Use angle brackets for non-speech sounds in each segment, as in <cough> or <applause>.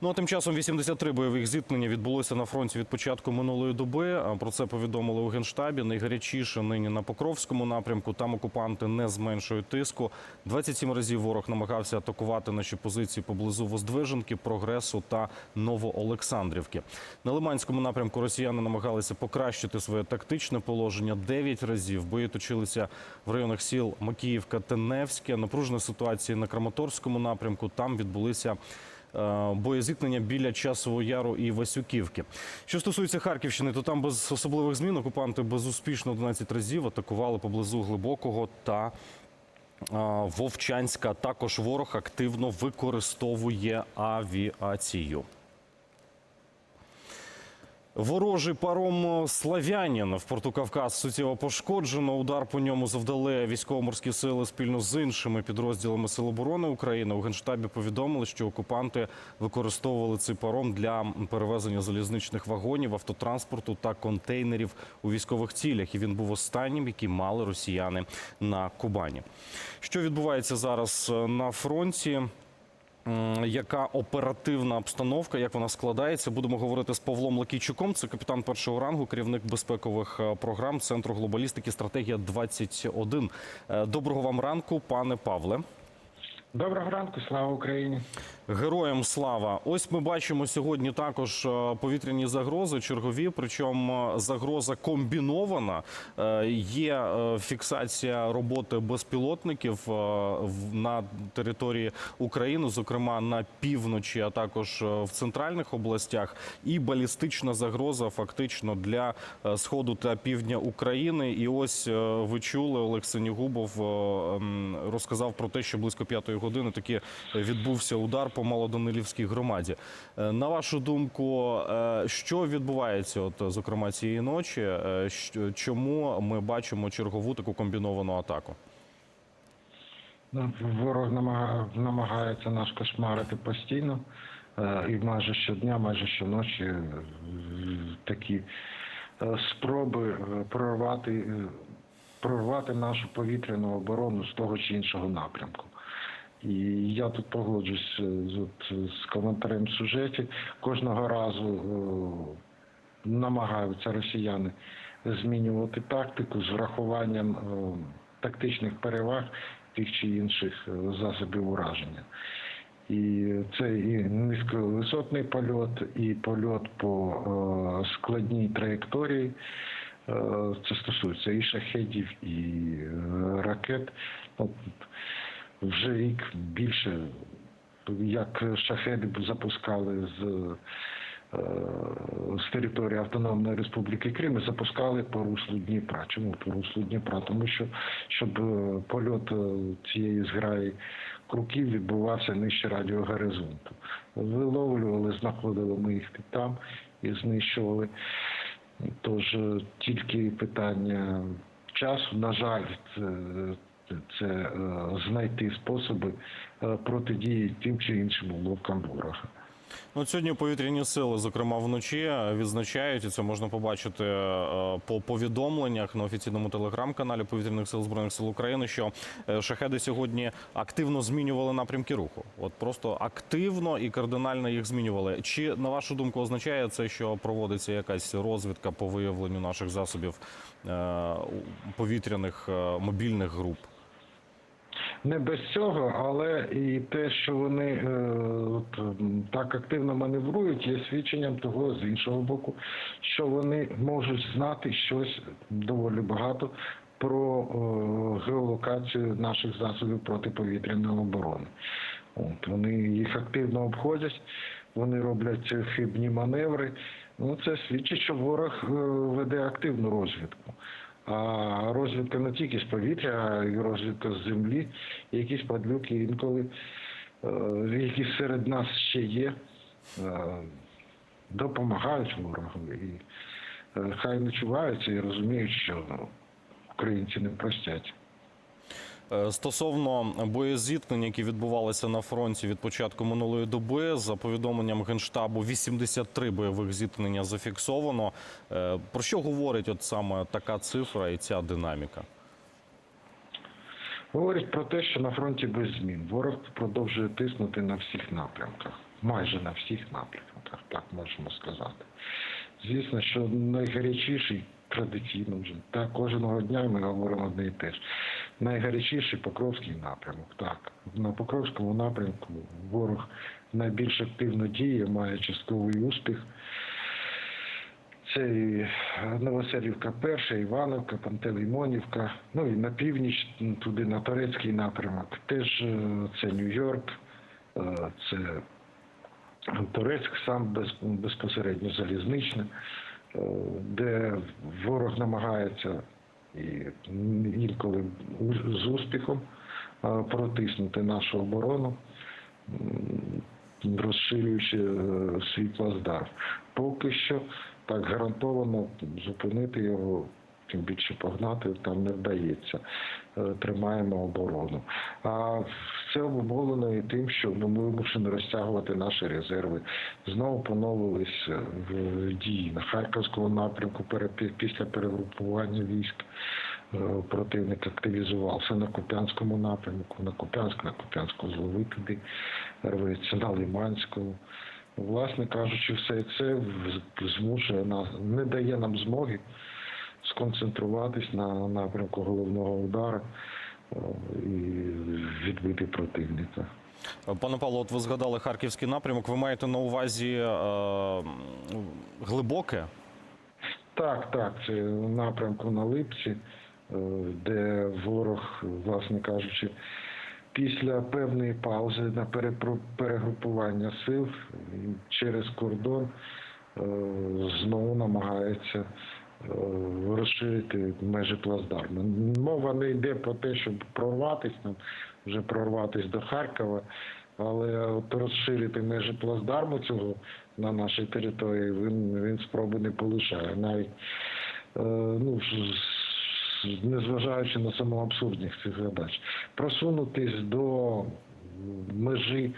Ну а тим часом 83 бойових зіткнення відбулося на фронті від початку минулої доби. Про це повідомили у генштабі. Найгарячіше нині на Покровському напрямку. Там окупанти не зменшують тиску. 27 разів ворог намагався атакувати наші позиції поблизу Воздвиженки, Прогресу та Новоолександрівки. На Лиманському напрямку росіяни намагалися покращити своє тактичне положення. 9 разів бої точилися в районах сіл Макіївка та Невське. Напружена ситуація на Краматорському напрямку. Там відбулися боєзіткнення біля Часового Яру і Васюківки. Що стосується Харківщини, то там без особливих змін окупанти безуспішно 11 разів атакували поблизу Глибокого та е, Вовчанська. Також ворог активно використовує авіацію. Ворожий паром Славянін в порту Кавказ суттєво пошкоджено. Удар по ньому завдали військово-морські сили спільно з іншими підрозділами Сил оборони України. У генштабі повідомили, що окупанти використовували цей паром для перевезення залізничних вагонів, автотранспорту та контейнерів у військових цілях. І він був останнім, який мали росіяни на Кубані. Що відбувається зараз на фронті? Яка оперативна обстановка, як вона складається? Будемо говорити з Павлом Лакійчуком. Це капітан першого рангу, керівник безпекових е, програм Центру глобалістики Стратегія 21 Е, Доброго вам ранку, пане Павле. Доброго ранку, слава Україні. Героям слава! Ось ми бачимо сьогодні також е, повітряні загрози, чергові. Причому е, загроза комбінована. Е, Є фіксація роботи безпілотників на території України, зокрема на півночі, а також в центральних областях. І балістична загроза фактично для сходу та півдня України. І ось ви чули, е, ем, розказав про те, що близько п'ятої години таки відбувся удар по Малоданилівській громаді. Е, На вашу думку, е, що відбувається, от зокрема цієї ночі? Е, Чому ми бачимо чергову таку комбіновану атаку? Ну, Ворог намага- намагається нас кошмарити постійно. І майже щодня, майже щоночі такі спроби прорвати, прорвати нашу повітряну оборону з того чи іншого напрямку. І я тут погоджусь е, з, от, з коментарем в сюжеті. Кожного разу е, намагаються росіяни змінювати тактику з врахуванням е, тактичних переваг тих чи інших засобів ураження. І це і низьковисотний польот, і польот по е, складній траєкторії. Це стосується і шахедів, і ракет. Вже рік більше, як шахеди запускали з, е, з території Автономної Республіки Крим, запускали по руслу Дніпра. Чому по руслу Дніпра? Тому що щоб е, польот е, цієї зграї круків відбувався нижче радіогоризонту. Виловлювали, знаходили ми їх під там і знищували. Тож тільки питання часу, на жаль, це, е, знайти способи е, протидії тим чи іншим уловкам ворога. Ну, сьогодні повітряні сили, зокрема вночі, відзначають, і це можна побачити е, по повідомленнях на офіційному телеграм-каналі Повітряних сил Збройних сил України, що е, шахеди сьогодні активно змінювали напрямки руху. От просто активно і кардинально їх змінювали. Чи на вашу думку означає це, що проводиться якась розвідка по виявленню наших засобів е, повітряних е, мобільних груп? Не без цього, але і те, що вони е, от, так активно маневрують, є свідченням того з іншого боку, що вони можуть знати щось доволі багато про геолокацію наших засобів протиповітряної оборони. От, вони їх активно обходять, вони роблять хибні маневри. Ну, це свідчить, що ворог е, веде активну розвідку. Розвідка не тільки з повітря, а й розвідка з землі. Якісь падлюки інколи, е, які серед нас ще є, е, допомагають ворогу. І хай хай начуваються і розуміють, що українці не простять. Е, Стосовно боєзіткнень, які відбувалися на фронті від початку минулої доби, за повідомленням генштабу, 83 бойових зіткнення зафіксовано. Е, Про що говорить от саме така цифра і ця динаміка? Говорять про те, що на фронті без змін. Ворог продовжує тиснути на всіх напрямках. майже на всіх напрямках, так можемо сказати. Звісно, що найгарячіший традиційно вже так кожного дня ми говоримо одне і те ж. Найгарячіший Покровський напрямок. Так, на Покровському напрямку ворог найбільш активно діє, має частковий успіх. Це і Новоселівка перша, Івановка, Пантелеймонівка, ну і на північ, туди на Турецький напрямок. Теж е, це Нью-Йорк, е, це Турецьк сам без, безпосередньо залізничне, е, де ворог намагається і інколи з успіхом протиснути нашу оборону, розширюючи е, свій плацдарм. Поки що так гарантовано зупинити його, тим більше погнати там не вдається. Е, Тримаємо оборону. А це обумовлено і тим, що ми вимушені розтягувати наші резерви. Знову поновились дії на Харківському напрямку після перегрупування військ. Е, Противник активізувався на Куп'янському напрямку, на Куп'янськ, на Куп'янську злови рветься, на Лиманському. Власне кажучи, все це змушує нас, не дає нам змоги сконцентруватись на напрямку головного удару і відбити противника. Пане Павло, от ви згадали харківський напрямок. Ви маєте на увазі е, глибоке? Так, так, це напрямку на Липці, е, де ворог, власне кажучи, після певної паузи на перегрупування сил через кордон е, знову намагається розширити межі плацдарму. Мова не йде про те, щоб прорватися, нам вже прорватися до Харкова, але от розширити межі плацдарму цього на нашій території він, він спроби не полишає. Навіть е, ну, незважаючи на саму абсурдність цих задач, просунутись до межі е,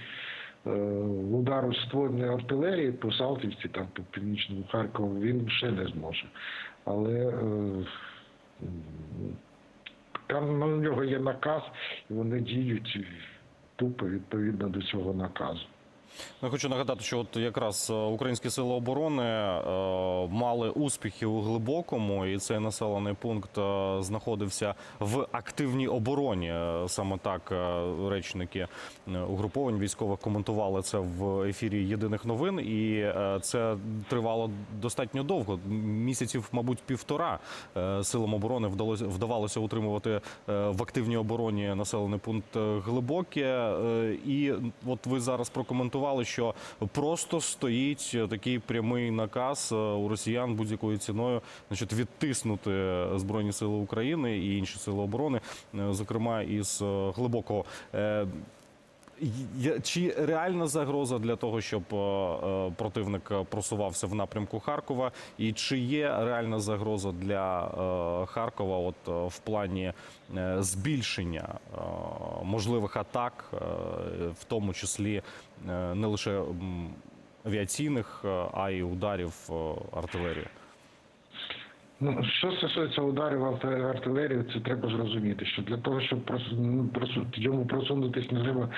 удару ствольної артилерії по Салтівці, там по північному Харкову, він ще не зможе. Але е, там на нього є наказ, і вони діють тупо відповідно до цього наказу. Ну, Я хочу нагадати, що от якраз е, українські сили оборони е, мали успіхи у глибокому, і цей населений пункт е, знаходився в активній обороні. Саме так речники угруповань військових коментували це в ефірі єдиних новин, і це тривало достатньо довго. Місяців, мабуть, півтора силам оборони вдалося вдавалося утримувати в активній обороні населений пункт глибоке. І от ви зараз прокоментували, що просто стоїть такий прямий наказ е, у росіян будь-якою ціною, значить, відтиснути збройні сили України і інші сили оборони, е, зокрема із е, глибокого. Чи реальна загроза для того, щоб е, е, противник просувався в напрямку Харкова, і чи є реальна загроза для е, Харкова, от в плані збільшення можливих атак, в тому числі не лише авіаційних, а й ударів артилерії? Ну, що стосується ударів артилерії, це треба зрозуміти, що для того, щоб ну, йому просунутися треба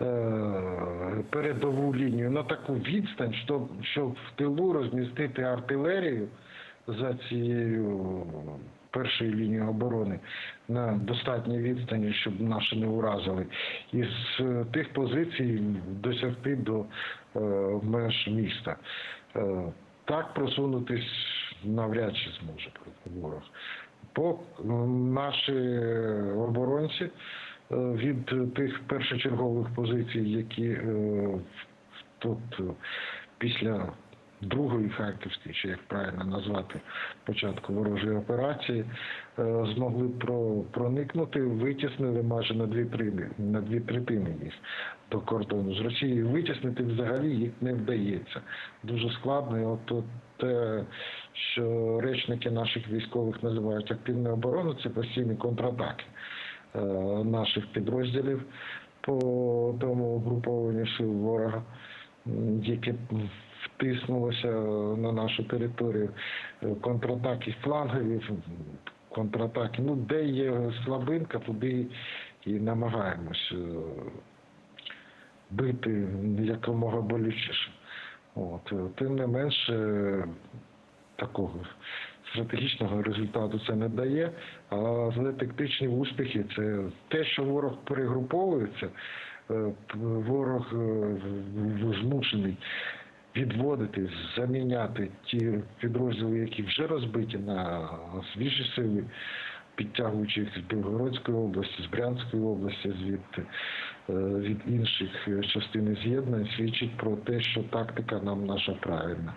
е, передову лінію на таку відстань, щоб, щоб в тилу розмістити артилерію за цією першою лінією оборони на достатній відстані, щоб наші не уразили, і з тих позицій досягти до е, меж міста. Е, так просунутись навряд чи зможе проти ворог. По наші оборонці е, від тих першочергових позицій, які е, тут е, після другої Харківської, чи як правильно назвати початку ворожої операції, е, змогли про, проникнути, витіснили майже на дві третини, на дві третини їх до кордону з Росією. Витіснити взагалі їх не вдається. Дуже складно. І от, от те, що речники наших військових називають активною обороною, це постійні контратаки е, наших підрозділів по тому угрупованню сил ворога, м, яке втиснулося на нашу територію. Е, Контратаки флангові, контратаки. Ну, де є слабинка, туди і намагаємось е, бити якомога болючіше. От. е, Тим не менше, е, такого стратегічного результату це не дає. Але тактичні успіхи це те, що ворог перегруповується, е, ворог е, змушений відводити, заміняти ті підрозділи, які вже розбиті на свіжі сили, підтягуючи їх з Білгородської області, з Брянської області, звідти е, від інших частин з'єднань, свідчить про те, що тактика нам наша правильна.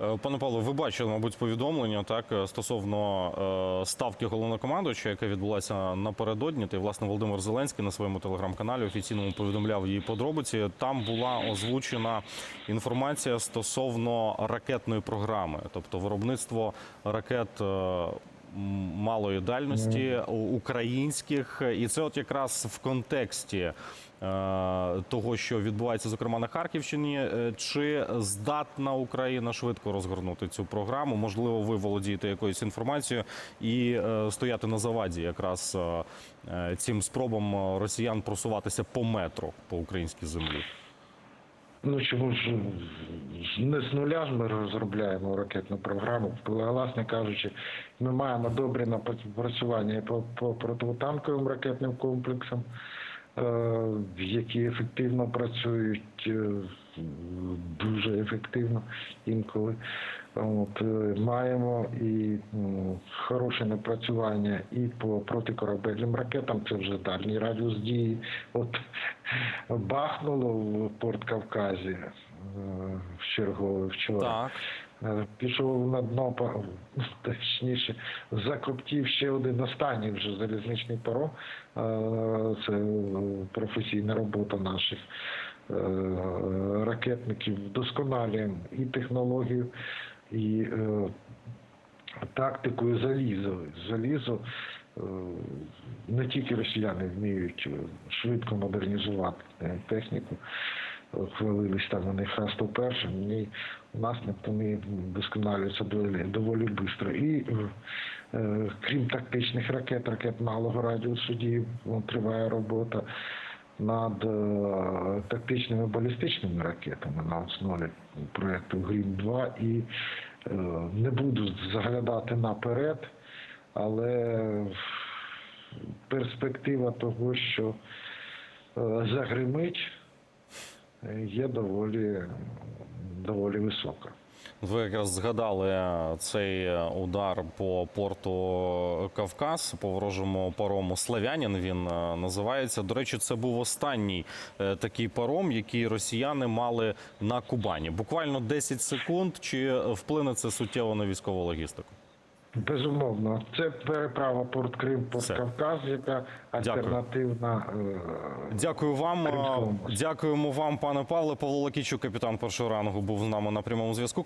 Е, Пане Павло, ви бачили, мабуть, повідомлення так е, стосовно е, ставки головнокомандуюча, яка відбулася напередодні. Й власне Володимир Зеленський на своєму телеграм-каналі офіційному повідомляв її подробиці. Там була озвучена інформація стосовно ракетної програми, тобто виробництво ракет. Малої дальності українських, і це от якраз в контексті е, того, що відбувається, зокрема на Харківщині. Е, Чи здатна Україна швидко розгорнути цю програму? Можливо, ви володієте якоюсь інформацією і е, стояти на заваді якраз цим спробам росіян просуватися по метро по українській землі. Ну чому ж не з нуля ж ми розробляємо ракетну програму. Власне кажучи, ми маємо добре напрацювання по, по протитанковим ракетним комплексам, які ефективно працюють е, дуже ефективно інколи. От, е, маємо і хороше напрацювання і по протикорабельним ракетам, це вже дальній радіус дії. От бахнуло в Порт Кавказі е, в чергове вчора. Так. Е, Пішов на дно, <laughs> точніше, закоптів ще один останній вже залізничний паром. Е, Це професійна робота наших е, ракетників. Вдосконалюємо і технологію, і тактику, і залізо. Не тільки росіяни вміють швидко модернізувати техніку. Хвалились там вони хасту першим. Ні, у нас вони досконалюються доволі, швидко. І е, крім тактичних ракет, ракет малого радіусу дії, триває робота над е, тактичними балістичними ракетами на основі проєкту Грім-2 і е, не буду заглядати наперед, але перспектива того, що е, загримить, є доволі, доволі висока. Ви якраз згадали цей удар по порту Кавказ, по ворожому парому Славянин. Він е, називається. До речі, це був останній е, такий паром, який росіяни мали на Кубані. Буквально 10 секунд. Чи вплине це суттєво на військову логістику? Безумовно, це переправа порт Крим, порт Все. Кавказ, яка альтернативна. е, Дякую вам. Кримському. Дякуємо вам, пане Павле. Павло Лакічук, капітан першого рангу, був з нами на прямому зв'язку.